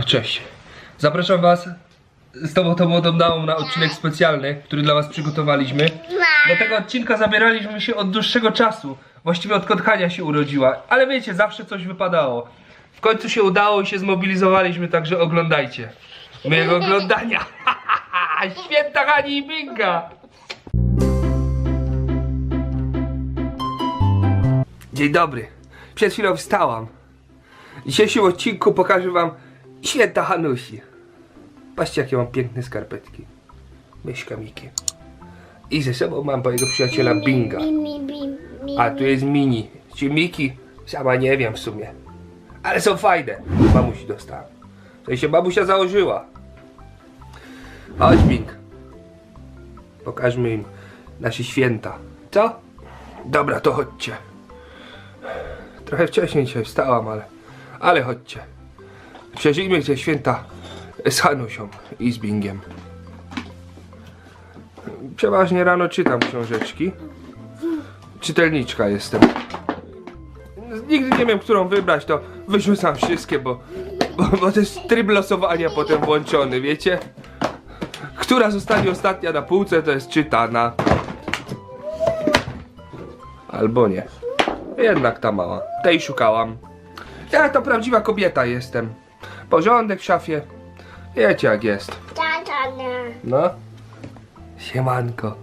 Cześć. Zapraszam Was z Tobą to młodą damą na odcinek specjalny, który dla Was przygotowaliśmy. Do tego odcinka zabieraliśmy się od dłuższego czasu. Właściwie odkąd Hania się urodziła. Ale wiecie, zawsze coś wypadało. W końcu się udało i się zmobilizowaliśmy, także oglądajcie. Miłego oglądania. Święta Hani i Binga. Dzień dobry. Przed chwilą wstałam. W dzisiejszym odcinku pokażę wam święta Hanusi. Patrzcie jakie mam piękne skarpetki. Myszka Miki. I ze sobą mam mojego przyjaciela Binga. A tu jest Mini. Czy Miki? Sama nie wiem w sumie. Ale są fajne. Mamusi dostała. W sensie babusia założyła. Chodź Bing. Pokażmy im nasze święta. Co? Dobra, to chodźcie. Trochę wcześniej dzisiaj wstałam, ale... Ale chodźcie. Przeżyjmy te święta z Hanusią i z Bingiem. Przeważnie rano czytam książeczki. Czytelniczka jestem. Nigdy nie wiem, którą wybrać, to wyrzucam wszystkie, bo, bo, bo to jest tryb losowania potem włączony, wiecie? Która zostanie ostatnia na półce, to jest czytana. Albo nie. Jednak ta mała. Tej szukałam. Ja to prawdziwa kobieta jestem. Porządek w szafie. Wiecie jak jest. No. Siemanko.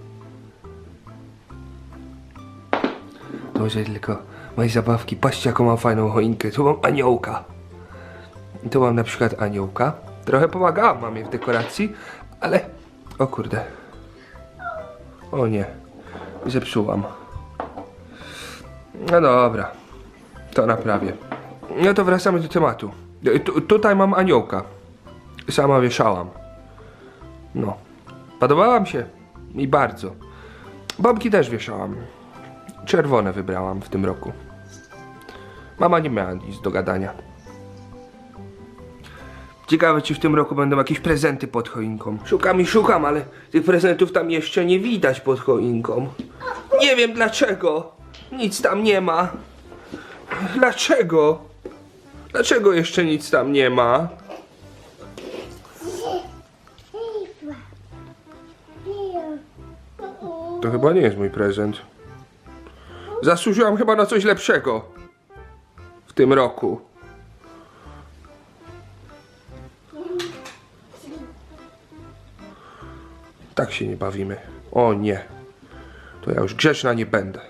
To może tylko moje zabawki. Patrzcie jaką mam fajną choinkę. Tu mam aniołka. I tu mam na przykład aniołka. Trochę pomagałam mamie w dekoracji, ale... O kurde. O nie. Zepsułam. No dobra. To naprawię. No to wracamy do tematu. Tu, tutaj mam aniołka. Sama wieszałam. No. Podobała mi się. I bardzo. Bombki też wieszałam. Czerwone wybrałam w tym roku. Mama nie miała nic do gadania. Ciekawe, czy w tym roku będą jakieś prezenty pod choinką. Szukam i szukam, ale tych prezentów tam jeszcze nie widać pod choinką. Nie wiem dlaczego. Nic tam nie ma. Dlaczego? Dlaczego jeszcze nic tam nie ma? To chyba nie jest mój prezent. Zasłużyłam chyba na coś lepszego w tym roku. Tak się nie bawimy. O nie. To ja już grzeczna nie będę.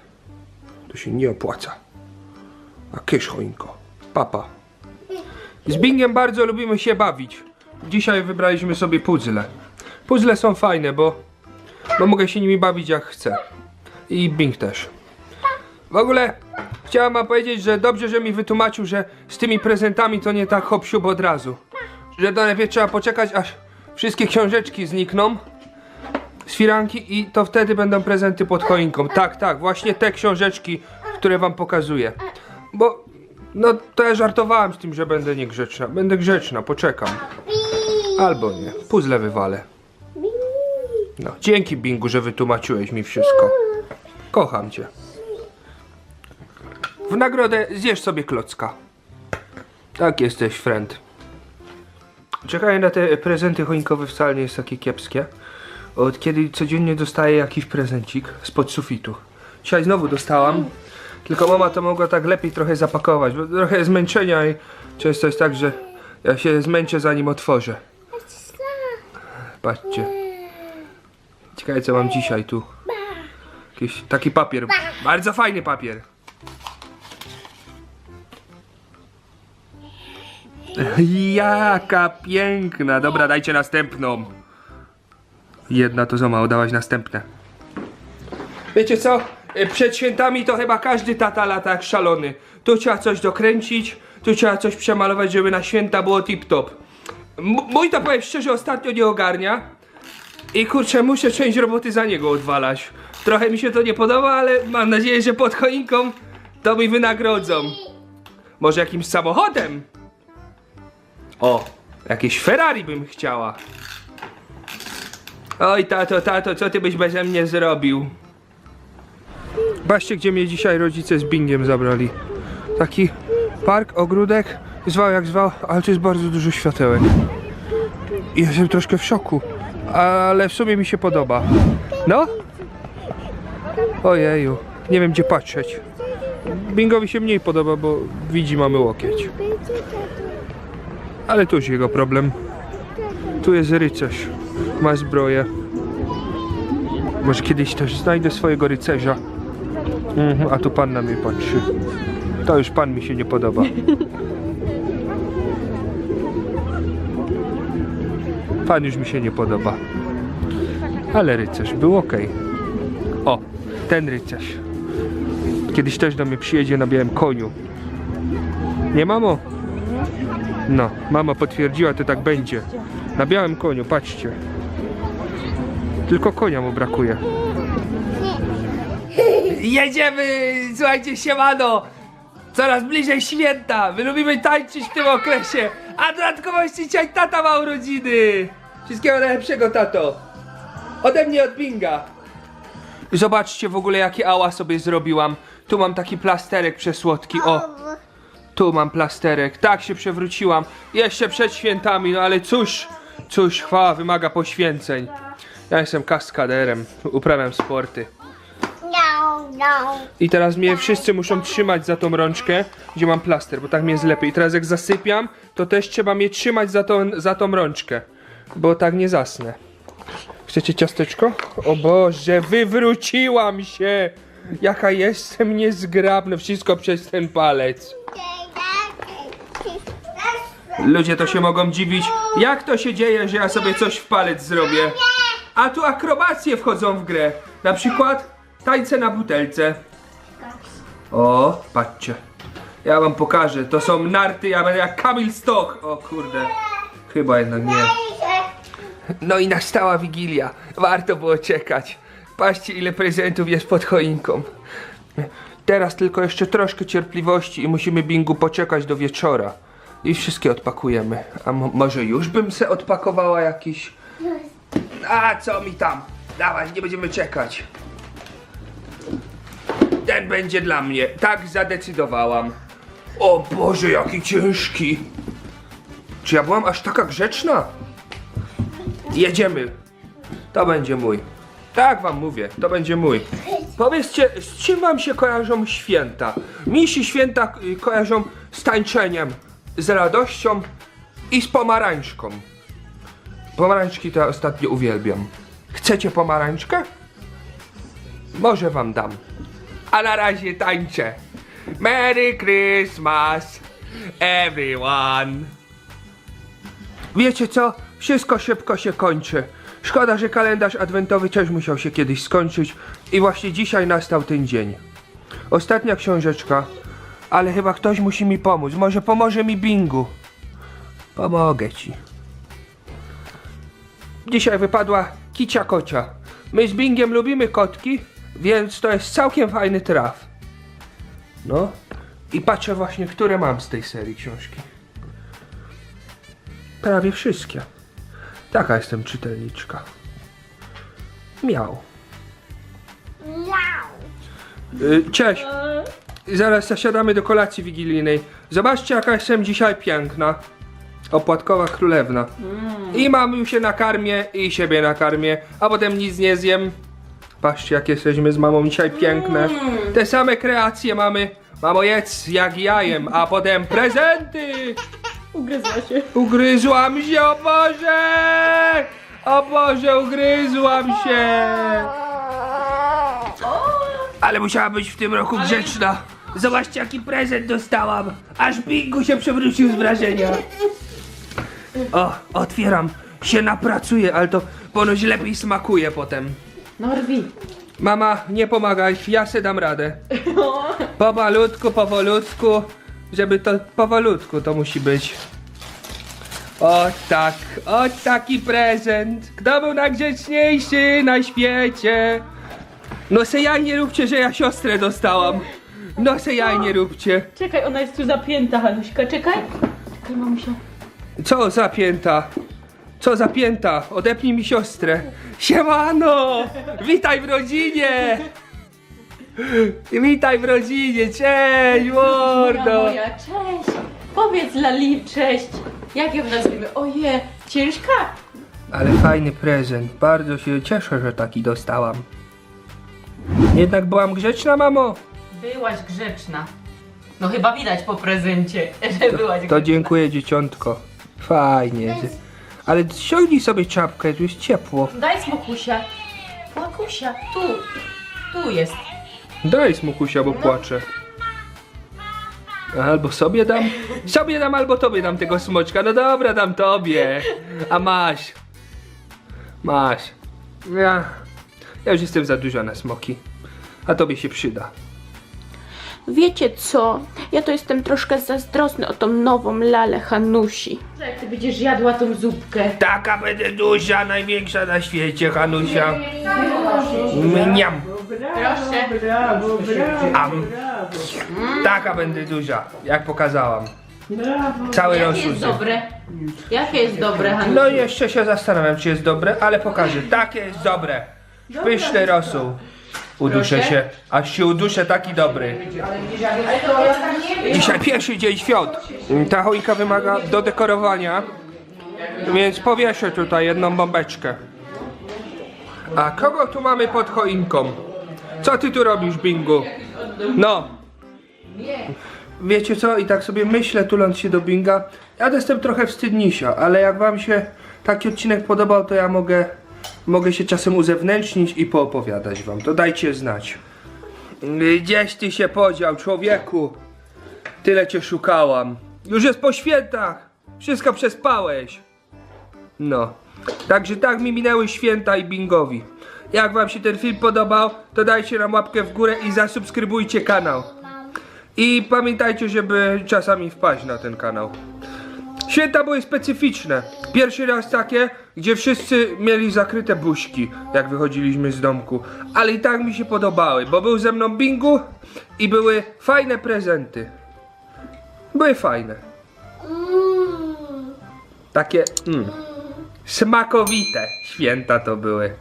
To się nie opłaca. A kysz choinko. Papa. Z Bingiem bardzo lubimy się bawić. Dzisiaj wybraliśmy sobie puzzle. Puzzle są fajne, bo, bo mogę się nimi bawić jak chcę. I Bing też. W ogóle chciałam wam powiedzieć, że dobrze, że mi wytłumaczył, że z tymi prezentami to nie tak hop siup od razu. Że to najpierw trzeba poczekać, aż wszystkie książeczki znikną z firanki i to wtedy będą prezenty pod choinką. Tak, tak, właśnie te książeczki, które wam pokazuję. Bo, no to ja żartowałem z tym, że będę niegrzeczna. Będę grzeczna, poczekam. Albo nie, puzzle wywalę. No, dzięki Bingu, że wytłumaczyłeś mi wszystko. Kocham cię. W nagrodę zjesz sobie klocka. Tak jesteś, friend. Czekanie na te prezenty choinkowe wcale nie jest takie kiepskie. Od kiedy codziennie dostaję jakiś prezencik spod sufitu. Dzisiaj znowu dostałam. Tylko mama to mogła tak lepiej trochę zapakować, bo trochę zmęczenia i często jest tak, że ja się zmęczę zanim otworzę. Patrzcie. Ciekawe co mam dzisiaj tu. Jakiś taki papier. Bardzo fajny papier. Jaka piękna. Dobra, dajcie następną. Jedna to za mało, następne. Wiecie co? E, Przed świętami to chyba każdy tata lata jak szalony. Tu trzeba coś dokręcić, tu trzeba coś przemalować, żeby na święta było tip-top. Mój to powiem szczerze ostatnio nie ogarnia. I kurczę, muszę część roboty za niego odwalać. Trochę mi się to nie podoba, ale mam nadzieję, że pod choinką to mi wynagrodzą. Może jakimś samochodem? O, jakieś Ferrari bym chciała. Oj, tato, tato, co ty byś beze mnie zrobił? Patrzcie, gdzie mnie dzisiaj rodzice z Bingiem zabrali. Taki park, ogródek, Zwał jak zwał, ale to jest bardzo dużo światełek. I Jestem troszkę w szoku, ale w sumie mi się podoba. No? Ojeju, nie wiem gdzie patrzeć. Bingowi się mniej podoba, bo widzi mamy łokieć. Ale to już jego problem. Tu jest rycerz. Ma zbroję. Może kiedyś też znajdę swojego rycerza. Mhm, a tu pan na mnie patrzy. To już pan mi się nie podoba. Pan już mi się nie podoba. Ale rycerz był ok. O, ten rycerz. Kiedyś też do mnie przyjedzie na białym koniu. Nie mamo? No, mama potwierdziła, to tak będzie. Na białym koniu, patrzcie. Tylko konia mu brakuje. Jedziemy! Słuchajcie, siemano! Coraz bliżej święta! My lubimy tańczyć w tym okresie! A dodatkowości dzisiaj tata ma urodziny! Wszystkiego najlepszego, tato! Ode mnie od Binga! Zobaczcie w ogóle jaki ała sobie zrobiłam. Tu mam taki plasterek przesłodki, o! Tu mam plasterek, tak się przewróciłam. Jeszcze przed świętami, no ale cóż, cóż, chwała wymaga poświęceń. Ja jestem kaskaderem, uprawiam sporty. I teraz mnie wszyscy muszą trzymać za tą rączkę, gdzie mam plaster, bo tak mi jest lepiej. I teraz jak zasypiam, to też trzeba mnie trzymać za tą, za tą rączkę, bo tak nie zasnę. Chcecie ciasteczko? O Boże, wywróciłam się! Jaka jestem niezgrabna, wszystko przez ten palec. Ludzie to się mogą dziwić, jak to się dzieje, że ja sobie coś w palec zrobię. A tu akrobacje wchodzą w grę. Na przykład tańce na butelce. O, patrzcie. Ja wam pokażę. To są narty, ja będę jak Kamil Stoch. O kurde. Chyba jednak nie. No i nastała Wigilia. Warto było czekać. Patrzcie ile prezentów jest pod choinką. Teraz tylko jeszcze troszkę cierpliwości i musimy Bingu poczekać do wieczora. I wszystkie odpakujemy. A mo- może już bym se odpakowała jakiś... A co mi tam? Dawaj, nie będziemy czekać. Ten będzie dla mnie. Tak zadecydowałam. O Boże, jaki ciężki. Czy ja byłam aż taka grzeczna? Jedziemy. To będzie mój. Tak wam mówię, to będzie mój. Powiedzcie, z czym wam się kojarzą święta? Mi się święta y, kojarzą z tańczeniem, z radością i z pomarańczką. Pomarańczki to ostatnio uwielbiam. Chcecie pomarańczkę? Może wam dam. A na razie tańczę. Merry Christmas, everyone. Wiecie co? Wszystko szybko się kończy. Szkoda, że kalendarz adwentowy też musiał się kiedyś skończyć i właśnie dzisiaj nastał ten dzień. Ostatnia książeczka, ale chyba ktoś musi mi pomóc. Może pomoże mi Bingu. Pomogę ci. Dzisiaj wypadła kicia kocia. My z Bingiem lubimy kotki, więc to jest całkiem fajny traf. No i patrzę właśnie, które mam z tej serii książki. Prawie wszystkie. Taka jestem czytelniczka. Miał. Y, Cześć. Zaraz zasiadamy do kolacji wigilijnej. Zobaczcie, jaka jestem dzisiaj piękna. Opłatkowa królewna. I mam się nakarmię i siebie nakarmię, a potem nic nie zjem. Patrzcie, jak jesteśmy z mamą dzisiaj piękne. Te same kreacje mamy. Mamo, jedz jak jajem, a potem prezenty. Ugryzła się. Ugryzłam się, o Boże! O Boże, ugryzłam się! Ale musiała być w tym roku grzeczna. Zobaczcie, jaki prezent dostałam. Aż Bingu się przewrócił z wrażenia. O, otwieram. Się napracuję, ale to ponoć lepiej smakuje potem. No rwi. Mama, nie pomagaj, ja se dam radę. Powolutku, powolutku, żeby to powolutku to musi być. O tak, o taki prezent. Kto był najgrzeczniejszy na świecie? No se jaj nie róbcie, że ja siostrę dostałam. No se jaj nie róbcie. Czekaj, ona jest tu zapięta, Hanuśka. Czekaj. Czekaj, mamusia. Co zapięta? Co zapięta? Odepnij mi siostrę. Siemano! Witaj w rodzinie! Witaj w rodzinie, cześć mordo! Moja, cześć. Powiedz Lali cześć. Jak ją nazwiemy? Oje, ciężka? Ale fajny prezent. Bardzo się cieszę, że taki dostałam. Jednak byłam grzeczna, mamo. Byłaś grzeczna. No chyba widać po prezencie, że byłaś To grzeczna. dziękuję, dzieciątko. Fajnie. Ale ściągnij sobie czapkę, tu jest ciepło. Daj smokusia. Smokusia, tu. Tu jest. Daj smukusia, bo płaczę. Albo sobie dam, sobie dam, albo tobie dam tego smoczka. No dobra, dam tobie. A masz. Masz. Ja, ja już jestem za duża na smoki. A tobie się przyda. Wiecie co? Ja to jestem troszkę zazdrosny o tą nową lalę Hanusi. Jak ty będziesz jadła tą zupkę. Taka będzie duża, największa na świecie, Hanusia. Mniam. Proszę. Am. Taka będzie duża, jak pokazałam. Cały Jakie rosół. jest dobre? Jakie jest dobre, Hanu? No jeszcze się zastanawiam, czy jest dobre, ale pokażę. Takie jest dobre. Pyszny rosół. Uduszę się, aż się uduszę taki dobry. Dzisiaj pierwszy dzień świąt. Ta choinka wymaga dodekorowania, więc powieszę tutaj jedną bombeczkę. A kogo tu mamy pod choinką? Co ty tu robisz, Bingu? No. Wiecie co? I tak sobie myślę, tuląc się do Binga. Ja jestem trochę wstydnisia, ale jak wam się taki odcinek podobał, to ja mogę, mogę się czasem uzewnętrznić i poopowiadać wam. To dajcie znać. Gdzieś ty się podział, człowieku? Tyle cię szukałam. Już jest po świętach. Wszystko przespałeś. No. Także tak mi minęły święta i bingowi. Jak wam się ten film podobał, to dajcie nam łapkę w górę i zasubskrybujcie kanał. I pamiętajcie, żeby czasami wpaść na ten kanał. Święta były specyficzne. Pierwszy raz takie, gdzie wszyscy mieli zakryte buźki, jak wychodziliśmy z domku. Ale i tak mi się podobały, bo był ze mną bingu i były fajne prezenty. Były fajne. Takie mm, smakowite święta to były.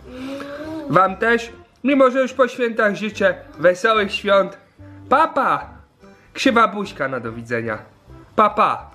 Wam też, mimo że już po świętach życzę wesołych świąt. Papa! Krzywa buźka na do widzenia. Papa!